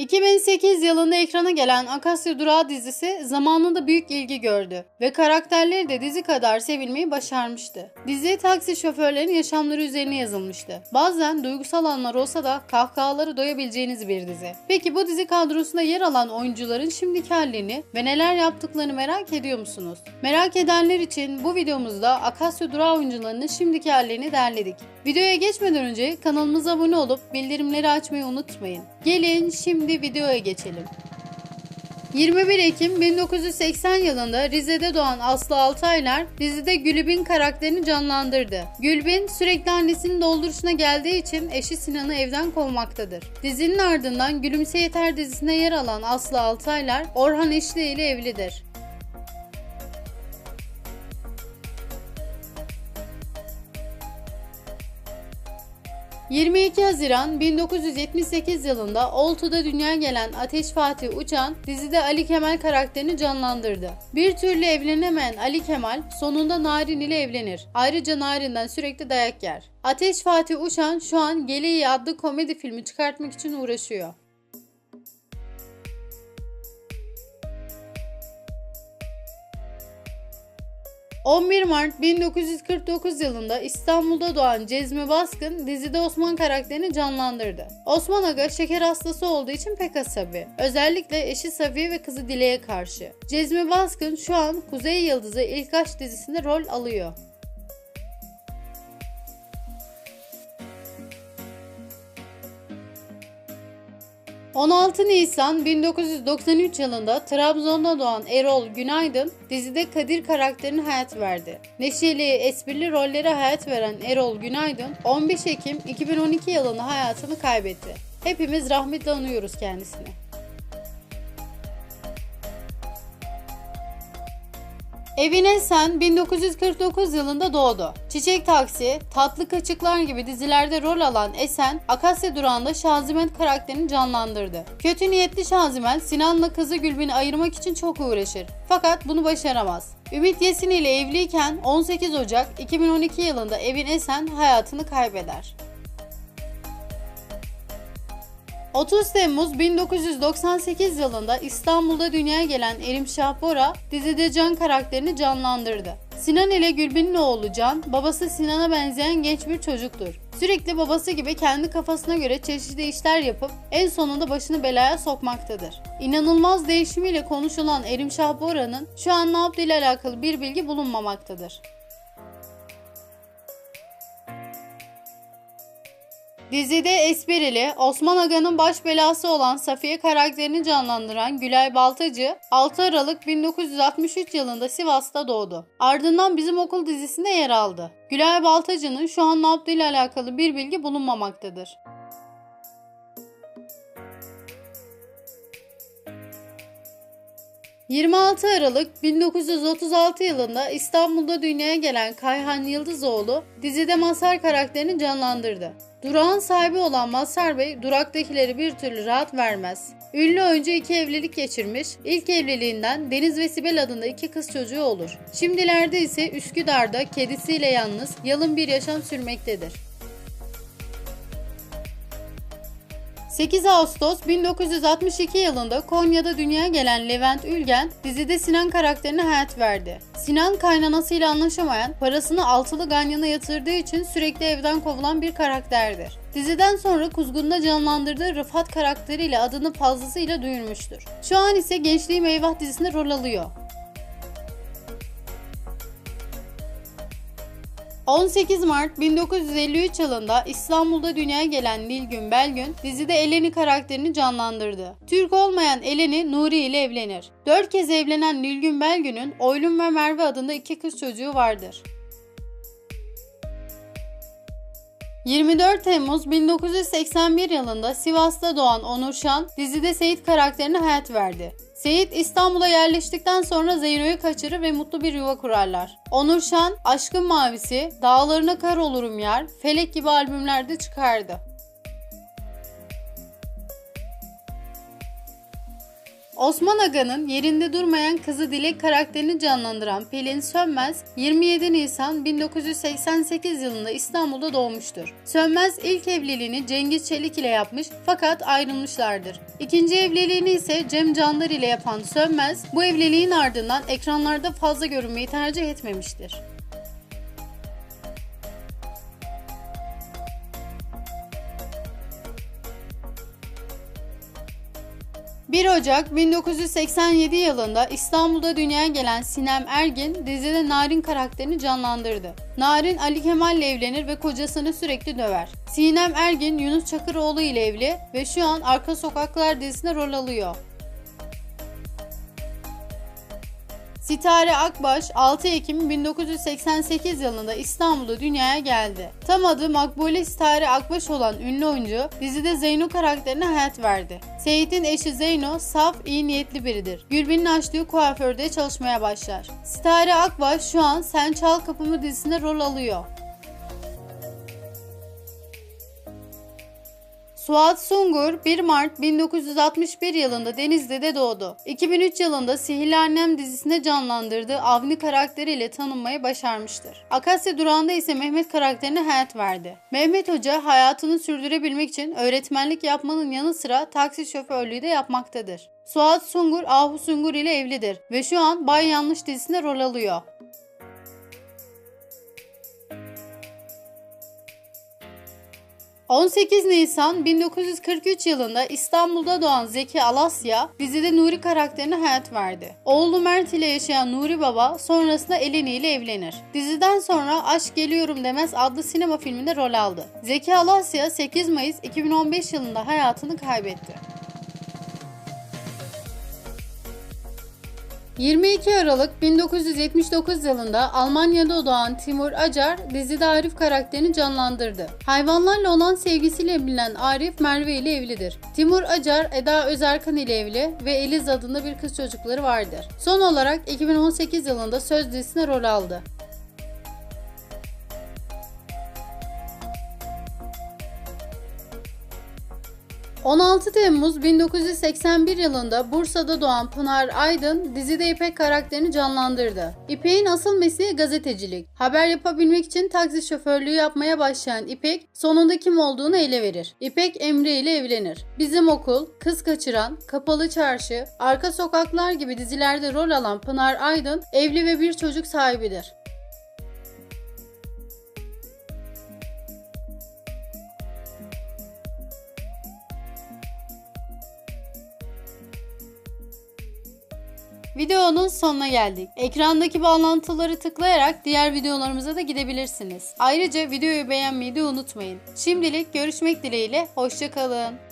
2008 yılında ekrana gelen Akasya Durağı dizisi zamanında büyük ilgi gördü ve karakterleri de dizi kadar sevilmeyi başarmıştı. Dizi taksi şoförlerinin yaşamları üzerine yazılmıştı. Bazen duygusal anlar olsa da kahkahaları doyabileceğiniz bir dizi. Peki bu dizi kadrosunda yer alan oyuncuların şimdiki hallerini ve neler yaptıklarını merak ediyor musunuz? Merak edenler için bu videomuzda Akasya Durağı oyuncularının şimdiki hallerini derledik. Videoya geçmeden önce kanalımıza abone olup bildirimleri açmayı unutmayın. Gelin şimdi videoya geçelim. 21 Ekim 1980 yılında Rize'de doğan Aslı Altaylar dizide Gülbin karakterini canlandırdı. Gülbin sürekli annesinin dolduruşuna geldiği için eşi Sinan'ı evden kovmaktadır. Dizinin ardından Gülümse Yeter dizisine yer alan Aslı Altaylar Orhan Eşli ile evlidir. 22 Haziran 1978 yılında Oltu'da dünyaya gelen Ateş Fatih Uçan dizide Ali Kemal karakterini canlandırdı. Bir türlü evlenemeyen Ali Kemal sonunda Narin ile evlenir. Ayrıca Narin'den sürekli dayak yer. Ateş Fatih Uçan şu an Geleği adlı komedi filmi çıkartmak için uğraşıyor. 11 Mart 1949 yılında İstanbul'da doğan Cezmi Baskın dizide Osman karakterini canlandırdı. Osman Aga şeker hastası olduğu için pek asabi. Özellikle eşi Safiye ve kızı Dile'ye karşı. Cezmi Baskın şu an Kuzey Yıldızı İlk Aşk dizisinde rol alıyor. 16 Nisan 1993 yılında Trabzon'da doğan Erol Günaydın dizide Kadir karakterine hayat verdi. Neşeli, esprili rollere hayat veren Erol Günaydın 15 Ekim 2012 yılında hayatını kaybetti. Hepimiz rahmetle anıyoruz kendisini. Evine Sen 1949 yılında doğdu. Çiçek Taksi, Tatlı Kaçıklar gibi dizilerde rol alan Esen, Akasya Durağı'nda Şaziment karakterini canlandırdı. Kötü niyetli Şaziment, Sinan'la kızı Gülbin'i ayırmak için çok uğraşır. Fakat bunu başaramaz. Ümit Yesin ile evliyken 18 Ocak 2012 yılında Evin Esen hayatını kaybeder. 30 Temmuz 1998 yılında İstanbul'da dünyaya gelen Erim Şahbora dizide Can karakterini canlandırdı. Sinan ile Gülbin'in oğlu Can, babası Sinan'a benzeyen genç bir çocuktur. Sürekli babası gibi kendi kafasına göre çeşitli işler yapıp en sonunda başını belaya sokmaktadır. İnanılmaz değişimiyle konuşulan Erim Şahbora'nın şu an ne yaptığı ile alakalı bir bilgi bulunmamaktadır. Dizide esprili, Osman Aga'nın baş belası olan Safiye karakterini canlandıran Gülay Baltacı 6 Aralık 1963 yılında Sivas'ta doğdu. Ardından Bizim Okul dizisinde yer aldı. Gülay Baltacı'nın şu an ne yaptığıyla alakalı bir bilgi bulunmamaktadır. 26 Aralık 1936 yılında İstanbul'da dünyaya gelen Kayhan Yıldızoğlu dizide Mazhar karakterini canlandırdı. Durağın sahibi olan Mazhar Bey duraktakileri bir türlü rahat vermez. Ünlü oyuncu iki evlilik geçirmiş, ilk evliliğinden Deniz ve Sibel adında iki kız çocuğu olur. Şimdilerde ise Üsküdar'da kedisiyle yalnız yalın bir yaşam sürmektedir. 8 Ağustos 1962 yılında Konya'da dünyaya gelen Levent Ülgen dizide Sinan karakterine hayat verdi. Sinan kaynanasıyla anlaşamayan, parasını altılı ganyana yatırdığı için sürekli evden kovulan bir karakterdir. Diziden sonra Kuzgun'da canlandırdığı Rıfat karakteriyle adını fazlasıyla duyurmuştur. Şu an ise Gençliğim Eyvah dizisinde rol alıyor. 18 Mart 1953 yılında İstanbul'da dünyaya gelen Nilgün Belgün dizide Eleni karakterini canlandırdı. Türk olmayan Eleni Nuri ile evlenir. Dört kez evlenen Nilgün Belgün'ün Oylum ve Merve adında iki kız çocuğu vardır. 24 Temmuz 1981 yılında Sivas'ta doğan Onur Şan dizide Seyit karakterine hayat verdi. Seyit İstanbul'a yerleştikten sonra Zeyno'yu kaçırır ve mutlu bir yuva kurarlar. Onur Şan, Aşkın Mavisi, Dağlarına Kar Olurum Yar, Felek gibi albümlerde çıkardı. Osman Aga'nın yerinde durmayan kızı Dilek karakterini canlandıran Pelin Sönmez 27 Nisan 1988 yılında İstanbul'da doğmuştur. Sönmez ilk evliliğini Cengiz Çelik ile yapmış fakat ayrılmışlardır. İkinci evliliğini ise Cem Candar ile yapan Sönmez bu evliliğin ardından ekranlarda fazla görünmeyi tercih etmemiştir. 1 Ocak 1987 yılında İstanbul'da dünyaya gelen Sinem Ergin dizide Narin karakterini canlandırdı. Narin Ali Kemal evlenir ve kocasını sürekli döver. Sinem Ergin Yunus Çakıroğlu ile evli ve şu an Arka Sokaklar dizisinde rol alıyor. Sitare Akbaş 6 Ekim 1988 yılında İstanbul'da dünyaya geldi. Tam adı Makbule Sitare Akbaş olan ünlü oyuncu dizide Zeyno karakterine hayat verdi. Seyit'in eşi Zeyno saf, iyi niyetli biridir. Gülbin'in açtığı kuaförde çalışmaya başlar. Sitare Akbaş şu an Sen Çal Kapımı dizisinde rol alıyor. Suat Sungur 1 Mart 1961 yılında Denizli'de doğdu. 2003 yılında Sihirli Annem dizisinde canlandırdığı Avni karakteriyle tanınmayı başarmıştır. Akasya Durağı'nda ise Mehmet karakterine hayat verdi. Mehmet Hoca hayatını sürdürebilmek için öğretmenlik yapmanın yanı sıra taksi şoförlüğü de yapmaktadır. Suat Sungur Ahu Sungur ile evlidir ve şu an Bay Yanlış dizisinde rol alıyor. 18 Nisan 1943 yılında İstanbul'da doğan Zeki Alasya dizide Nuri karakterine hayat verdi. Oğlu Mert ile yaşayan Nuri Baba sonrasında Eleni ile evlenir. Diziden sonra Aşk Geliyorum Demez adlı sinema filminde rol aldı. Zeki Alasya 8 Mayıs 2015 yılında hayatını kaybetti. 22 Aralık 1979 yılında Almanya'da doğan Timur Acar dizide Arif karakterini canlandırdı. Hayvanlarla olan sevgisiyle bilinen Arif Merve ile evlidir. Timur Acar Eda Özerkan ile evli ve Eliz adında bir kız çocukları vardır. Son olarak 2018 yılında Söz dizisine rol aldı. 16 Temmuz 1981 yılında Bursa'da doğan Pınar Aydın dizide İpek karakterini canlandırdı. İpek'in asıl mesleği gazetecilik. Haber yapabilmek için taksi şoförlüğü yapmaya başlayan İpek sonunda kim olduğunu ele verir. İpek Emre ile evlenir. Bizim Okul, Kız Kaçıran, Kapalı Çarşı, Arka Sokaklar gibi dizilerde rol alan Pınar Aydın evli ve bir çocuk sahibidir. Videonun sonuna geldik. Ekrandaki bağlantıları tıklayarak diğer videolarımıza da gidebilirsiniz. Ayrıca videoyu beğenmeyi de unutmayın. Şimdilik görüşmek dileğiyle, hoşçakalın.